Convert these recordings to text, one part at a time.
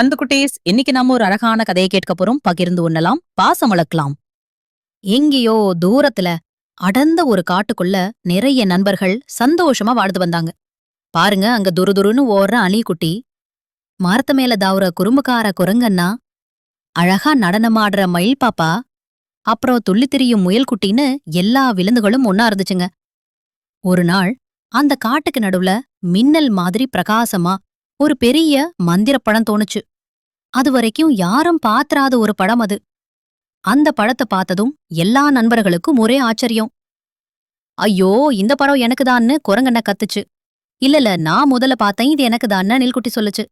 அந்த குட்டீஸ் இன்னைக்கு நாம ஒரு அழகான கதையை கேட்க போறோம். பகிர்ந்து உண்ணலாம் பாசம் வளர்க்கலாம். எங்கேயோ தூரத்துல அடர்ந்த ஒரு காட்டுக்குள்ள நிறைய நண்பர்கள் சந்தோஷமா வாழ்ந்து வந்தாங்க. பாருங்க அங்க துருதுருன்னு ஓடுற அணிக்குட்டி மரத்து மேல தாவுற குறும்புக்கார குரங்கண்ணா அழகா நடனமாடுற மயில் பாப்பா அப்புறம் துள்ளி திரியும் முயல்குட்டின்னு எல்லா விலங்குகளும் ஒன்னா இருந்துச்சுங்க. ஒரு நாள் அந்த காட்டுக்கு நடுவுல மின்னல் மாதிரி பிரகாசமா ஒரு பெரிய மந்திரப் படம் தோணுச்சு. அது வரைக்கும் யாரும் பாத்திராத ஒரு படம் அது. அந்த படத்தை பார்த்ததும் எல்லா நண்பர்களுக்கும் ஒரே ஆச்சரியம். ஐயோ இந்த படம் எனக்குதான்னு குரங்கண்ண கத்துச்சு. இல்லல நான் முதல்ல பார்த்தேன் இது எனக்கு தான்னு நில்குட்டி சொல்லுச்சு.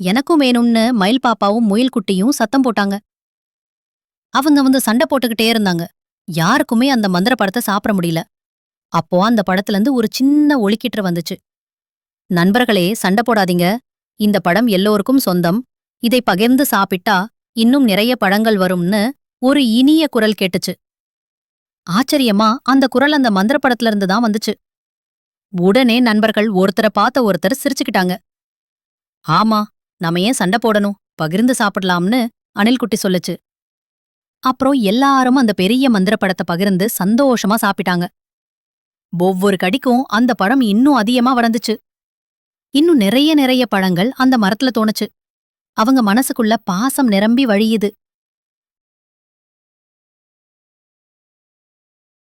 எனக்கும் வேணும்னு மயில் பாப்பாவும் முயல் குட்டியும் சத்தம் போட்டாங்க. அவங்க வந்து சண்டை போட்டுக்கிட்டே இருந்தாங்க. யாருக்குமே அந்த மந்திர படத்தை சாப்பிட முடியல. அப்போ அந்த படத்துல இருந்து ஒரு சின்ன ஒளிக்கிட்டு வந்துச்சு. நண்பர்களே சண்டை போடாதீங்க. இந்த படம் எல்லோருக்கும் சொந்தம். இதை பகிர்ந்து சாப்பிட்டா இன்னும் நிறைய பழங்கள் வரும்னு ஒரு இனிய குரல் கேட்டுச்சு. ஆச்சரியமா அந்த குரல் அந்த மந்திர படத்துல இருந்து தான் வந்துச்சு. உடனே நண்பர்கள் ஒருத்தரை பார்த்த ஒருத்தர் சிரிச்சுக்கிட்டாங்க. ஆமா நாம ஏன் சண்டை போடணும்? பகிர்ந்து சாப்பிடலாம்னு அனில்குட்டி சொல்லுச்சு. அப்புறம் எல்லாரும் அந்த பெரிய மந்திர படத்தை பகிர்ந்து சந்தோஷமா சாப்பிட்டாங்க. ஒவ்வொரு கடிக்கும் அந்த படம் இன்னும் அதிகமா வளர்ந்துச்சு. இன்னும் நிறைய நிறைய பழங்கள் அந்த மரத்துல தோணுச்சு. அவங்க மனசுக்குள்ள பாசம் நிரம்பி வழியுது.